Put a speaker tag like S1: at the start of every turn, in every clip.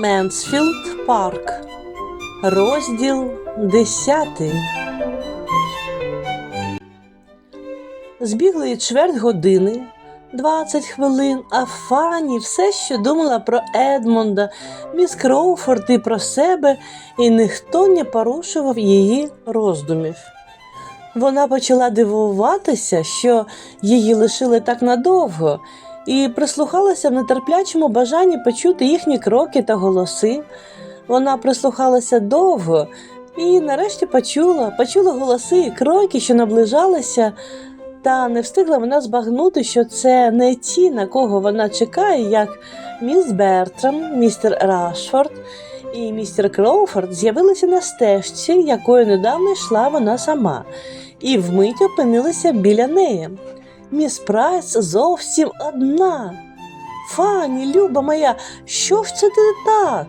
S1: Менсфілд Парк. Розділ 10. Збігли чверть години, 20 хвилин, а Фанні все ще думала про Едмонда, міс Кроуфорд і про себе, і ніхто не порушував її роздумів. Вона почала дивуватися, що її лишили так надовго, і прислухалася в нетерплячому бажанні почути їхні кроки та голоси. Вона прислухалася довго і нарешті почула, почула голоси і кроки, що наближалися, та не встигла вона збагнути, що це не ті, на кого вона чекає, як міс Бертрам, містер Рашфорд і містер Кроуфорд з'явилися на стежці, якою недавно йшла вона сама, і вмить опинилися біля неї. Міс Прайс зовсім одна. Фані, люба моя, що ж це ти так?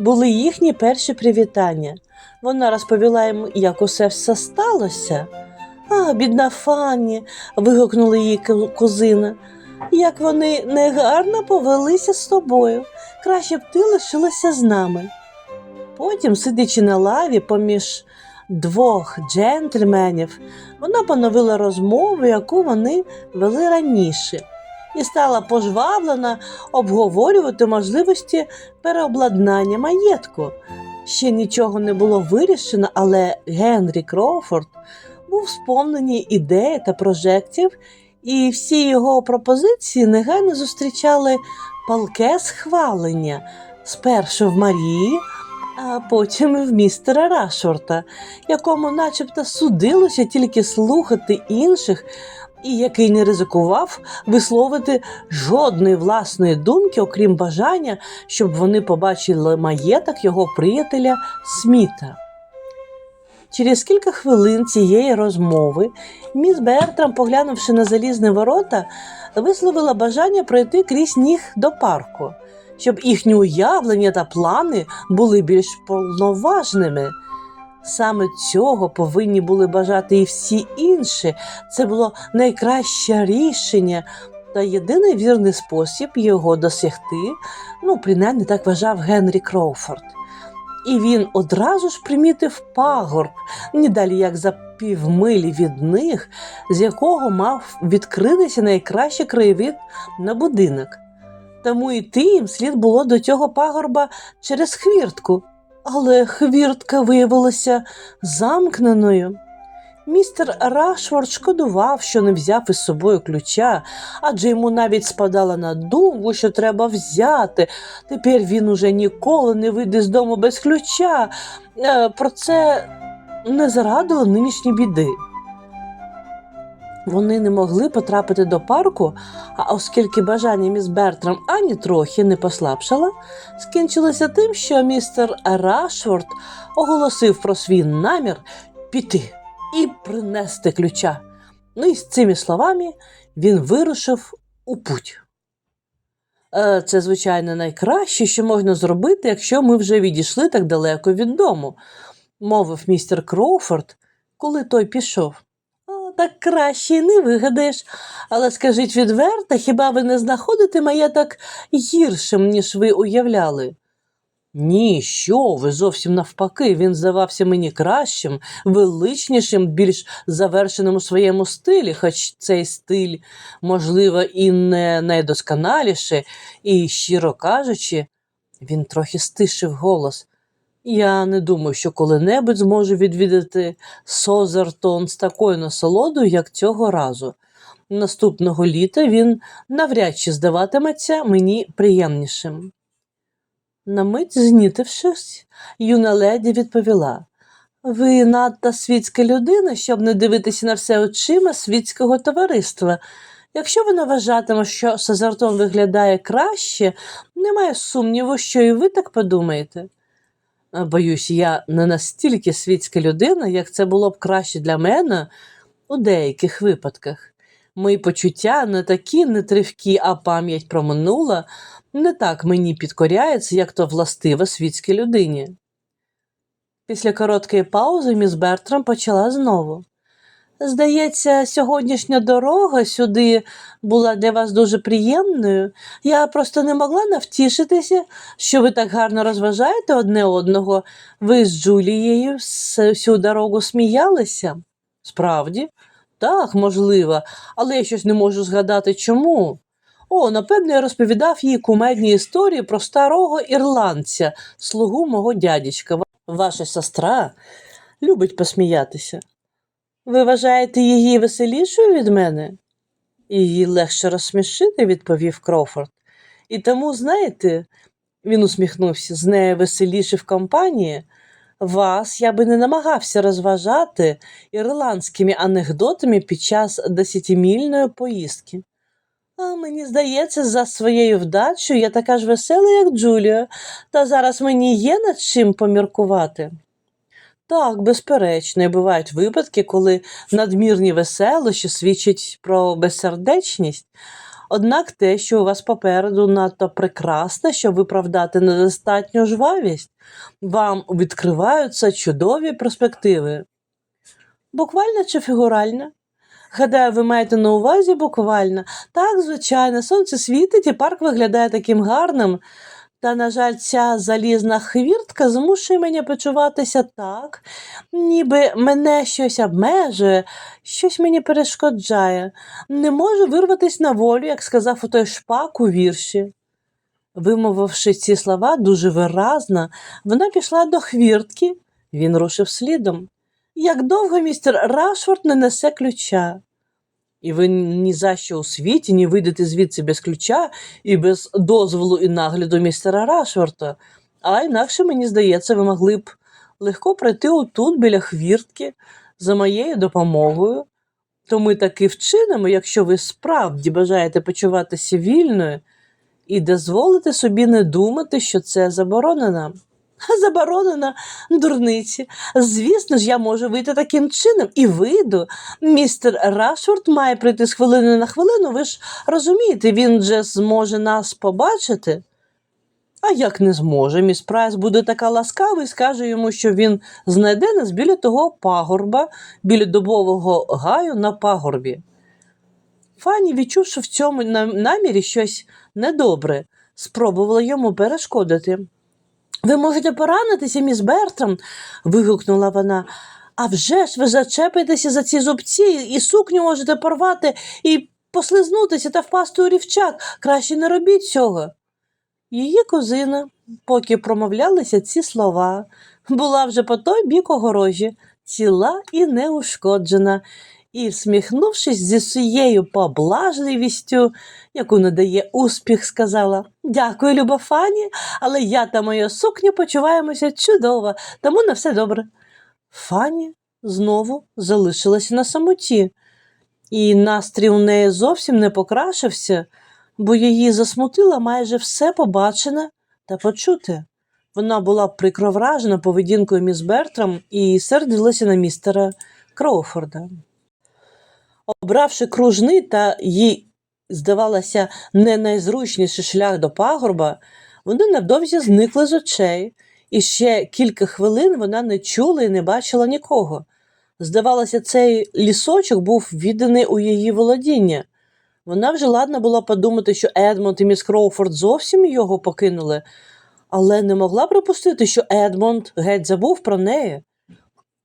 S1: Були їхні перші привітання. Вона розповіла йому, як усе все сталося. А, бідна Фанні, вигукнула її кузина. Як вони негарно повелися з тобою. Краще б ти лишилася з нами. Потім, сидячи на лаві поміж двох джентльменів, вона поновила розмову, яку вони вели раніше, і стала пожвавлена обговорювати можливості переобладнання маєтку. Ще нічого не було вирішено, але Генрі Кроуфорд був сповнений ідей та прожектів, і всі його пропозиції негайно зустрічали палке схвалення спершу в Марії, а потім в містера Рашфорта, якому начебто судилося тільки слухати інших, і який не ризикував висловити жодної власної думки, окрім бажання, щоб вони побачили маєток його приятеля Сміта. Через кілька хвилин цієї розмови міс Бертрам, поглянувши на залізні ворота, висловила бажання пройти крізь них до парку, щоб їхні уявлення та плани були більш повноважними. Саме цього повинні були бажати і всі інші. Це було найкраще рішення та єдиний вірний спосіб його досягти, ну, принаймні так вважав Генрі Кроуфорд. І він одразу ж примітив пагорб, недалі як за півмилі від них, з якого мав відкритися найкращий краєвид на будинок. Тому йти їм слід було до цього пагорба через хвіртку, але хвіртка виявилася замкненою. Містер Рашфорд шкодував, що не взяв із собою ключа, адже йому навіть спадала на думку, що треба взяти. Тепер він уже ніколи не вийде з дому без ключа. Е, Про це не зарадило нинішні біди. Вони не могли потрапити до парку, а оскільки бажання міс Бертрам ані трохи не послабшало, скінчилося тим, що містер Рашфорд оголосив про свій намір піти і принести ключа. Ну і з цими словами він вирушив у путь. Е, Це, звичайно, найкраще, що можна зробити, якщо ми вже відійшли так далеко від дому, мовив містер Кроуфорд, коли той пішов. «А, Так краще не вигадаєш. Але скажіть відверто, хіба ви не знаходите маєток гіршим, ніж ви уявляли? Ні, що ви зовсім навпаки, він здавався мені кращим, величнішим, більш завершеним у своєму стилі, хоч цей стиль, можливо, і не найдосконаліший, і, щиро кажучи, він трохи стишив голос. Я не думаю, що коли-небудь зможу відвідати Созертон з такою насолодою, як цього разу. Наступного літа він навряд чи здаватиметься мені приємнішим. На мить знітившись, юна леді відповіла Ви надта світська людина, щоб не дивитися на все очима світського товариства. Якщо вона вважатиме, що Сазартон виглядає краще, немає сумніву, що і ви так подумаєте. Е, Боюсь, я не настільки світська людина, як це було б краще для мене у деяких випадках. Мої почуття не такі нетривкі, а пам'ять про минуле не так мені підкоряється, як то властиво світській людині. Після короткої паузи міс Бертрам почала знову. Здається, сьогоднішня дорога сюди була для вас дуже приємною. Я просто не могла навтішитися, що ви так гарно розважаєте одне одного. Ви з Джулією всю дорогу сміялися. Справді? Так, можливо, але я щось не можу згадати чому. О, напевно, я розповідав їй кумедні історії про старого ірландця, слугу мого дядечка. Ваша сестра любить посміятися. Ви вважаєте її веселішою від мене? Її легше розсмішити, відповів Крофорд. І тому, знаєте, він усміхнувся, з нею веселіше в компанії. Вас я би не намагався розважати ірландськими анекдотами під час десятимільної поїздки. А мені здається, за своєю вдачею я така ж весела, як Джулія, та зараз мені є над чим поміркувати. Так, безперечно, і бувають випадки, коли надмірні веселощі свідчать про безсердечність. Однак те, що у вас попереду надто прекрасне, щоб виправдати недостатню жвавість, вам відкриваються чудові перспективи. Буквально чи фігурально? Гадаю, ви маєте на увазі буквально. Так, звичайно, сонце світить і парк виглядає таким гарним. Та, на жаль, ця залізна хвіртка змушує мене почуватися так, ніби мене щось обмежує, щось мені перешкоджає. Не можу вирватися на волю, як сказав у той шпак у вірші. Вимовивши ці слова дуже виразно, вона пішла до хвіртки, він рушив слідом. Як довго містер Рашфорд не несе ключа? І ви ні за що у світі не вийдете звідси без ключа і без дозволу і нагляду містера Рашфорта. А інакше, мені здається, ви могли б легко пройти отут біля хвіртки за моєю допомогою. То ми таки вчинимо, якщо ви справді бажаєте почуватися вільною і дозволите собі не думати, що це заборонено. Заборонено дурниці. Звісно ж, я можу вийти таким чином і вийду. Містер Рашфорд має прийти з хвилини на хвилину. Ви ж розумієте, він же зможе нас побачити. А як не зможе, міс Прайс буде така ласкава і скаже йому, що він знайде нас біля того пагорба, біля дубового гаю на пагорбі. Фанні, відчувши в цьому намірі щось недобре, спробувала йому перешкодити. Ви можете поранитися, міс Бертрам, вигукнула вона. А вже ж ви зачепитеся за ці зубці і сукню можете порвати і послизнутися та впасти у рівчак. Краще не робіть цього. Її кузина, поки промовлялися ці слова, була вже по той бік огорожі, ціла і неушкоджена, і, всміхнувшись зі всією поблажливістю, яку надає успіх, сказала Дякую, люба Фані, але я та моя сукня почуваємося чудово, тому на все добре. Фані знову залишилася на самоті, і настрій у неї зовсім не покращився, бо її засмутило майже все побачене та почуте. Вона була прикро вражена поведінкою міс Бертрам і сердилася на містера Кроуфорда. Обравши кружний та їй, здавалося, не найзручніший шлях до пагорба, вони невдовзі зникли з очей, і ще кілька хвилин вона не чула і не бачила нікого. Здавалося, цей лісочок був відданий у її володіння. Вона вже ладна була подумати, що Едмонд і міс Кроуфорд зовсім його покинули, але не могла припустити, що Едмонд геть забув про неї.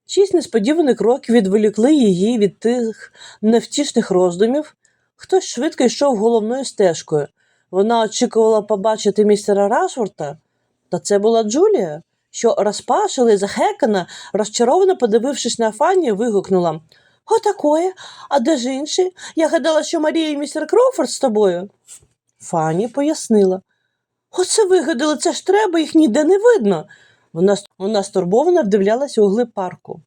S1: Шість несподіваних кроків відволікли її від тих невтішних роздумів. Хтось швидко йшов головною стежкою. Вона очікувала побачити містера Рашфорта, та це була Джулія, що розпашила і захекана, розчаровано подивившись на Фанні, вигукнула Отакое, а де ж інші? Я гадала, що Марія і містер Кроуфорд з тобою. Фанні пояснила. Оце вигадали, це ж треба, їх ніде не видно. Вона, вона стурбовано вдивлялася у глиб парку.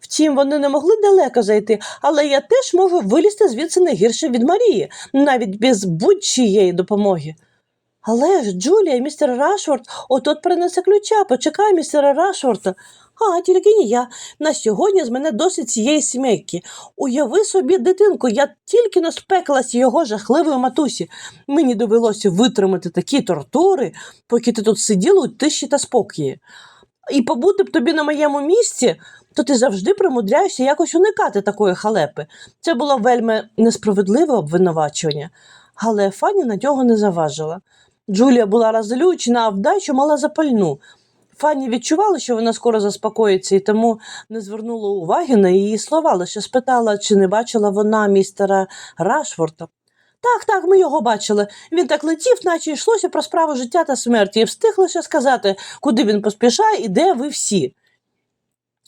S1: Втім, вони не могли далеко зайти, але я теж можу вилізти звідси не гірше від Марії, навіть без будь-чиєї допомоги. Але ж Джулія містер Рашфорд от-от принесе ключа, почекай містера Рашфорда. А, тільки ні я. На сьогодні з мене досить цієї сімейки. Уяви собі, дитинку, я тільки не спекалась його жахливої матусі. Мені довелося витримати такі тортури, поки ти тут сиділа у тиші та спокої. і побути б тобі на моєму місці, то ти завжди примудряєшся якось уникати такої халепи. Це було вельми несправедливе обвинувачення, але Фанні на нього не заважила. Джулія була розлючена, а вдачу мала запальну. Фанні відчувала, що вона скоро заспокоїться, і тому не звернула уваги на її слова, лише спитала, чи не бачила вона містера Рашфорта. Так, так, ми його бачили. Він так летів, наче йшлося про справу життя та смерті, і встиг лише сказати, куди він поспішає і де ви всі.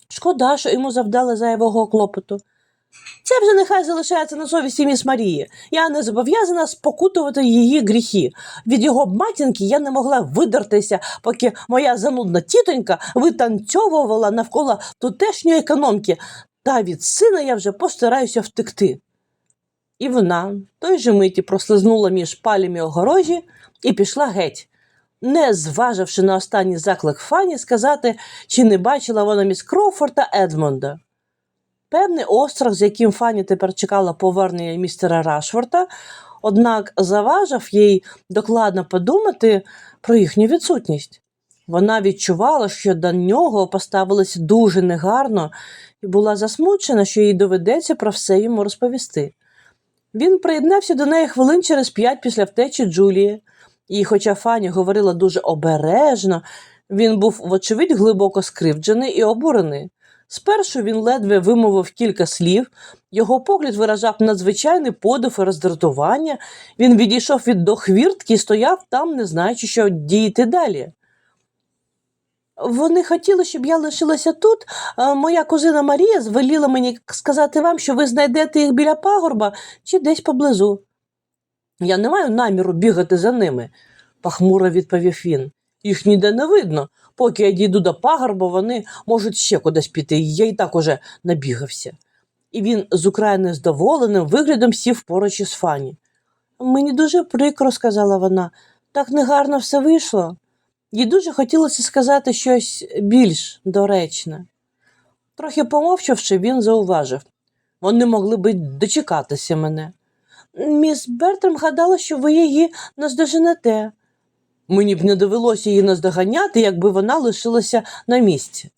S1: Шкода, що йому завдали зайвого клопоту. Це вже нехай залишається на совісті міс Марії. Я не зобов'язана спокутувати її гріхи. Від його матінки я не могла видертися, поки моя занудна тітонька витанцьовувала навколо тутешньої економки, та від сина я вже постараюся втекти. І вона той же миті прослизнула між палями огорожі і пішла геть, не зваживши на останній заклик Фані сказати, чи не бачила вона міс Кроуфорта Едмонда. Певний острах, з яким Фані тепер чекала повернення містера Рашфорта, однак заважав їй докладно подумати про їхню відсутність. Вона відчувала, що до нього поставилися дуже негарно, і була засмучена, що їй доведеться про все йому розповісти. Він приєднався до неї хвилин через п'ять після втечі Джулії, і, хоча Фані говорила дуже обережно, він був, вочевидь, глибоко скривджений і обурений. Спершу він ледве вимовив кілька слів, його погляд виражав надзвичайний подив і роздратування. Він відійшов від дохвіртки і стояв там, не знаючи, що діяти далі. Вони хотіли, щоб я лишилася тут. Моя кузина Марія звеліла мені сказати вам, що ви знайдете їх біля пагорба чи десь поблизу. Я не маю наміру бігати за ними, похмуро відповів він. Їх ніде не видно. Поки я дійду до пагорба, вони можуть ще кудись піти, я й так уже набігався. І він з украй нездоволеним виглядом сів поруч із Фані. Мені дуже прикро, сказала вона, так негарно все вийшло. Їй дуже хотілося сказати щось більш доречне. Трохи помовчавши, він зауважив вони могли би дочекатися мене. Міс Бертрам гадала, що ви її наздоженете. Мені б не довелося її наздоганяти, якби вона лишилася на місці.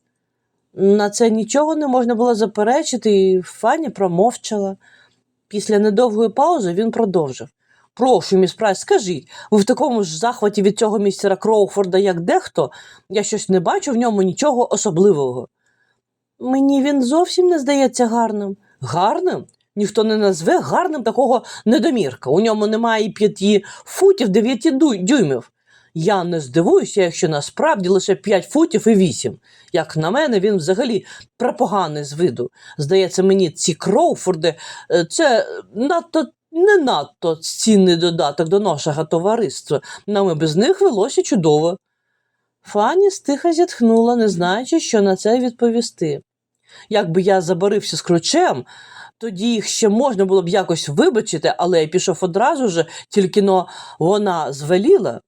S1: На це нічого не можна було заперечити, і Фані промовчала. Після недовгої паузи він продовжив. Прошу, міс Прайс, скажіть, ви в такому ж захваті від цього містера Кроуфорда, як дехто, я щось не бачу в ньому нічого особливого. Мені він зовсім не здається гарним. Гарним? Ніхто не назве гарним такого недомірка. У ньому немає п'яти футів дев'яти дюймів. Я не здивуюся, якщо насправді лише п'ять футів і вісім. Як на мене, він взагалі препоганий з виду. Здається, мені ці Кроуфорди е, це надто не надто цінний додаток до нашого товариства. Нам і без них велося чудово. Фані стиха зітхнула, не знаючи, що на це відповісти. Якби я забарився з ключем, тоді їх ще можна було б якось вибачити, але я пішов одразу ж, тільки но вона звеліла.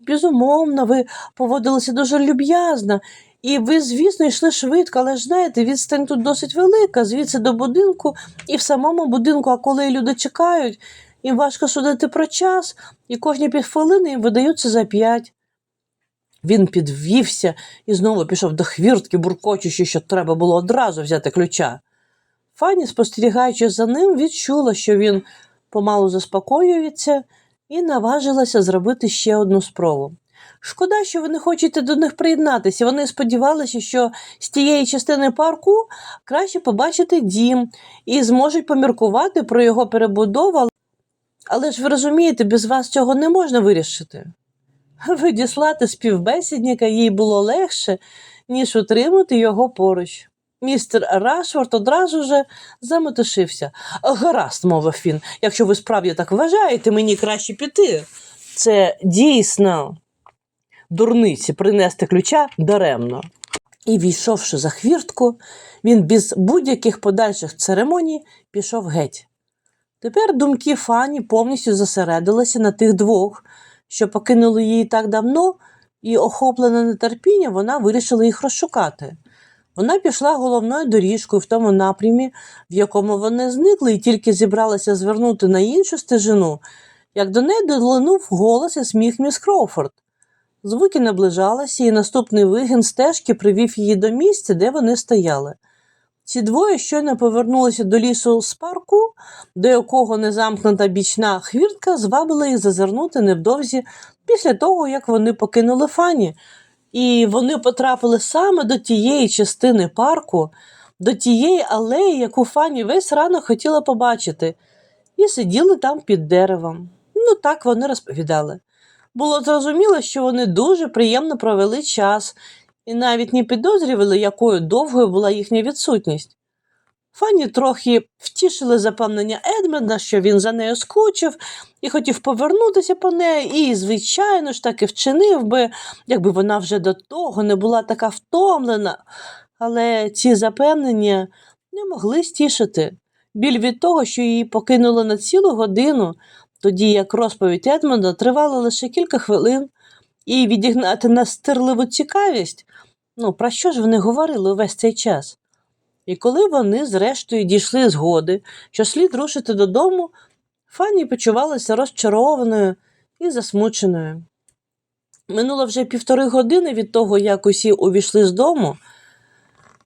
S1: Безумовно, ви поводилися дуже люб'язно, і ви, звісно, йшли швидко, але ж знаєте, відстань тут досить велика, звідси до будинку, і в самому будинку, а коли люди чекають, їм важко судити про час, і кожні півхвилини їм видаються за п'ять. Він підвівся і знову пішов до хвіртки, буркочучи, що треба було одразу взяти ключа. Фані, спостерігаючи за ним, відчула, що він помалу заспокоюється, і наважилася зробити ще одну спробу. Шкода, що ви не хочете до них приєднатися. Вони сподівалися, що з тієї частини парку краще побачити дім і зможуть поміркувати про його перебудову. Але ж ви розумієте, без вас цього не можна вирішити. Відіслати співбесідника їй було легше, ніж утримати його поруч. Містер Рашфорд одразу же заметушився. Гаразд, мовив він, якщо ви справді так вважаєте, мені краще піти. Це дійсно дурниці принести ключа даремно. І, війшовши за хвіртку, він без будь-яких подальших церемоній пішов геть. Тепер думки Фані повністю зосередилися на тих двох, що покинули її так давно, і, охоплена нетерпінням, вона вирішила їх розшукати. Вона пішла головною доріжкою в тому напрямі, в якому вони зникли, і тільки зібралася звернути на іншу стежину, як до неї долинув голос і сміх міс Кроуфорд. Звуки наближалися, і наступний вигін стежки привів її до місця, де вони стояли. Ці двоє щойно повернулися до лісу з парку, до якого незамкнута бічна хвіртка звабила їх зазирнути невдовзі після того, як вони покинули фані. І вони потрапили саме до тієї частини парку, до тієї алеї, яку Фані весь ранок хотіла побачити, і сиділи там під деревом. Ну, так вони розповідали. Було зрозуміло, що вони дуже приємно провели час і навіть не підозрювали, якою довгою була їхня відсутність. Фанні трохи втішили запевнення Едмонда, що він за нею скучив і хотів повернутися по неї, і, звичайно ж, так і вчинив би, якби вона вже до того не була така втомлена. Але ці запевнення не могли стішити. Біль від того, що її покинули на цілу годину, тоді як розповідь Едмонда тривала лише кілька хвилин, і відігнати настирливу цікавість. Ну, про що ж вони говорили увесь цей час? І коли вони, зрештою, дійшли згоди, що слід рушити додому, Фанні почувалася розчарованою і засмученою. Минуло вже півтори години від того, як усі увійшли з дому,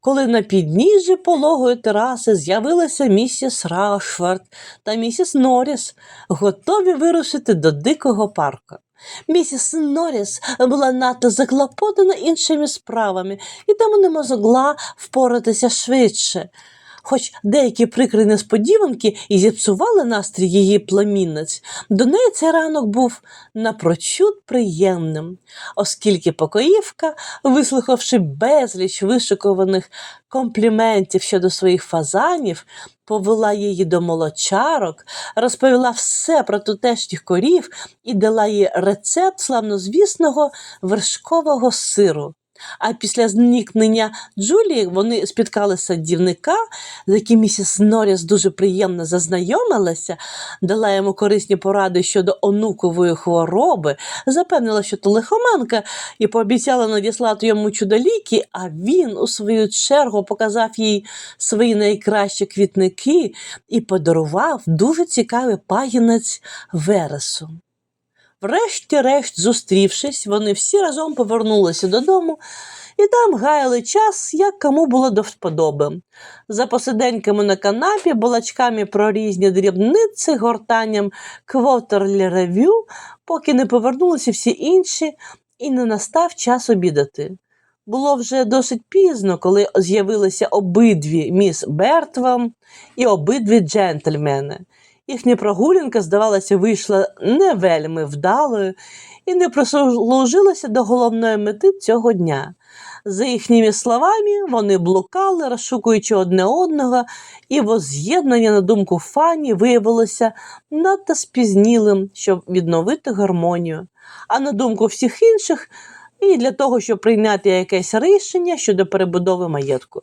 S1: коли на підніжжі пологої тераси з'явилася місіс Рашфорд та місіс Норріс, готові вирушити до дикого парку. Місіс Норріс була надто заклопотана іншими справами і тому не могла впоратися швидше. Хоч деякі прикрі несподіванки і зіпсували настрій її племінниць, до неї цей ранок був напрочуд приємним, оскільки покоївка, вислухавши безліч вишикуваних компліментів щодо своїх фазанів, повела її до молочарок, розповіла все про тутешніх корів і дала їй рецепт славнозвісного вершкового сиру. А після зникнення Джулії вони спіткали садівника, з яким місіс Норріс дуже приємно зазнайомилася, дала йому корисні поради щодо онукової хвороби, запевнила, що то лихоманка, і пообіцяла надіслати йому чудоліки, а він, у свою чергу, показав їй свої найкращі квітники і подарував дуже цікавий пагінець вересу. Врешті-решт, зустрівшись, вони всі разом повернулися додому і там гаяли час, як кому було до вподоби. За посиденьками на канапі, балачками про різні дрібниці, гортанням квотерлі рев'ю, поки не повернулися всі інші, і не настав час обідати. Було вже досить пізно, коли з'явилися обидві міс Бертвам і обидві джентльмени. Їхня прогулянка, здавалося, вийшла не вельми вдалою і не прислужилася до головної мети цього дня. За їхніми словами, вони блукали, розшукуючи одне одного, і воз'єднання, на думку Фані, виявилося надто спізнілим, щоб відновити гармонію. А на думку всіх інших, і для того, щоб прийняти якесь рішення щодо перебудови маєтку.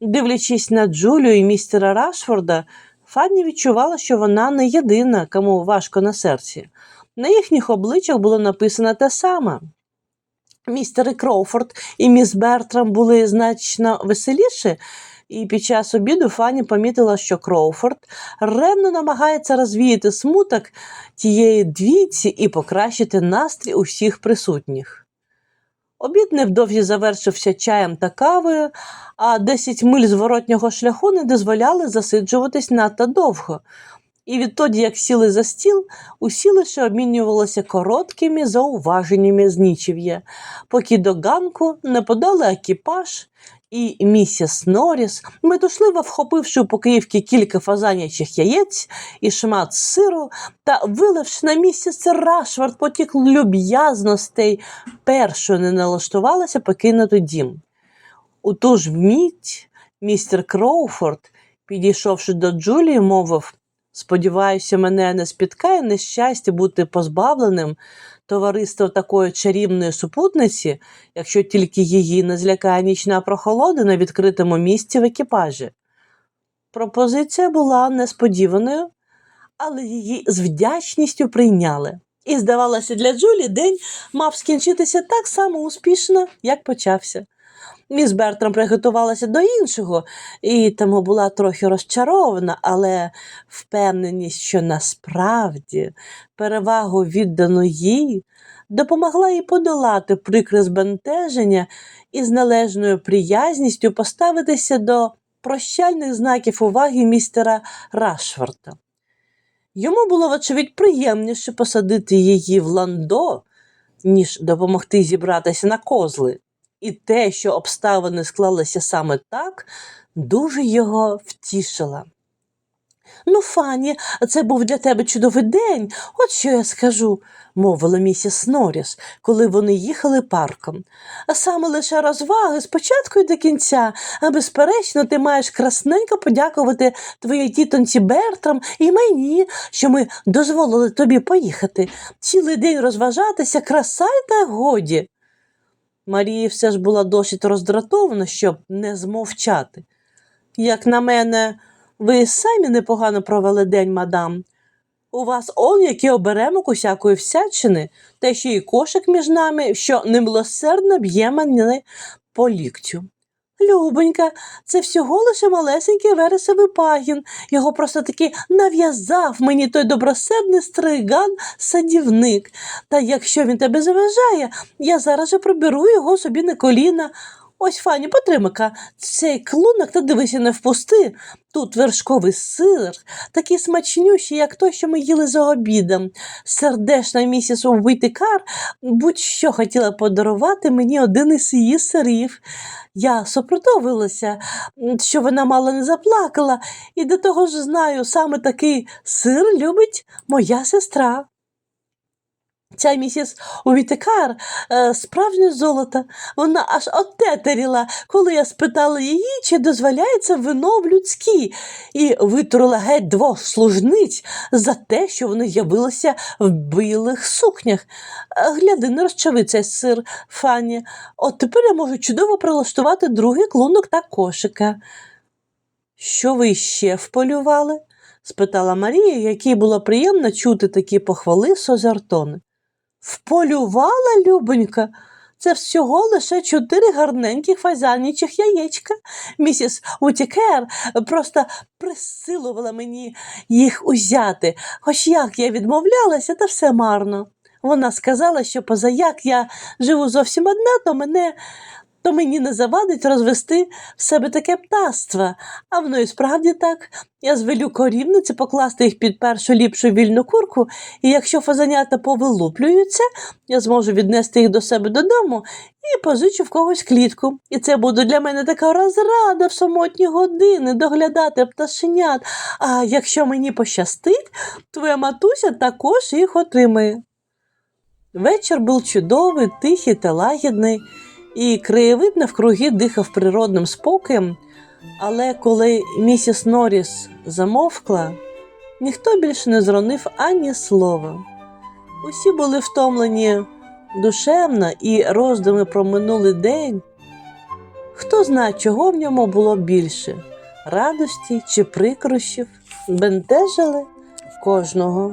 S1: Дивлячись на Джулію і містера Рашфорда, Фанні відчувала, що вона не єдина, кому важко на серці. На їхніх обличчях було написано те саме. Містер Кроуфорд і міс Бертрам були значно веселіші, і під час обіду Фанні помітила, що Кроуфорд ревно намагається розвіяти смуток тієї двійці і покращити настрій усіх присутніх. Обід невдовзі завершився чаєм та кавою, а 10 миль зворотнього шляху не дозволяли засиджуватись надто довго. І відтоді, як сіли за стіл, усі лише обмінювалися короткими зауваженнями з нічів'я, поки до ганку не подали екіпаж, і місіс Норріс, метушливо вхопивши у покоївки кілька фазанячих яєць і шмат сиру, та виливши на місіс Рашвард потік люб'язностей, першою не налаштувалася покинути дім. У ту ж мить містер Кроуфорд, підійшовши до Джулії, мовив Сподіваюся, мене не спіткає нещастя бути позбавленим товариства такої чарівної супутниці, якщо тільки її не злякає нічна прохолода на відкритому місці в екіпажі. Пропозиція була несподіваною, але її з вдячністю прийняли. І, здавалося, для Джулі день мав скінчитися так само успішно, як почався. Міс Бертрам приготувалася до іншого і тому була трохи розчарована, але впевненість, що насправді перевагу віддану їй допомогла їй подолати прикре збентеження і з належною приязністю поставитися до прощальних знаків уваги містера Рашфорта. Йому було, вочевидь, приємніше посадити її в ландо, ніж допомогти зібратися на козли. І те, що обставини склалися саме так, дуже його втішило. Ну, Фані, це був для тебе чудовий день, от що я скажу, мовила місіс Норріс, коли вони їхали парком. А саме лише розваги спочатку і до кінця, а безперечно, ти маєш красненько подякувати твоїй тітонці Бертрам і мені, що ми дозволили тобі поїхати. Цілий день розважатися, краса й та годі. Марія все ж була досить роздратована, щоб не змовчати. Як на мене, ви самі непогано провели день, мадам. У вас он який оберемок усякої всячини, та ще й кошик між нами, що немилосердно б'є мене по ліктю. Любонька, це всього лише малесенький вересовий пагін. Його просто таки нав'язав мені той добросердний стриган садівник. Та якщо він тебе заважає, я зараз же проберу його собі на коліна. Ось, Фані, потримай-ка цей клунок та дивися не впусти. Тут вершковий сир, такий смачнющий, як той, що ми їли за обідом. Сердешна місіс Уитикар будь-що хотіла подарувати мені один із її сирів. Я супротивилася, що вона мало не заплакала, і до того ж знаю, саме такий сир любить моя сестра. Ця місіс Увітикар е, справжнє золото. Вона аж отетеріла, коли я спитала її, чи дозволяється вино в людській, і витрула геть двох служниць за те, що вони з'явилися в білих сукнях. Е, Гляди, не розчави цей сир, Фанні. От тепер я можу чудово прилаштувати другий клунок та кошика. Що ви ще вполювали? спитала Марія, якій було приємно чути такі похвали з Озертони. Вполювала, Любонька? Це всього лише чотири гарненьких фазанічих яєчка. Місіс Утікер просто присилувала мені їх узяти, хоч як я відмовлялася, та все марно. Вона сказала, що позаяк я живу зовсім одна, то мене. То мені не завадить розвести в себе таке птаство, а воно і справді так. Я звелю корівниці покласти їх під першу ліпшу вільну курку, і якщо фазанята повилуплюються, я зможу віднести їх до себе додому і позичу в когось клітку. І це буде для мене така розрада в самотні години доглядати пташенят. А якщо мені пощастить, твоя матуся також їх отримає. Вечір був чудовий, тихий та лагідний, і краєвид навкруги дихав природним спокоєм, але коли місіс Норріс замовкла, ніхто більше не зронив ані слова. Усі були втомлені душевно і роздуми про минулий день. Хто знає, чого в ньому було більше радості чи прикрощів, бентежили кожного.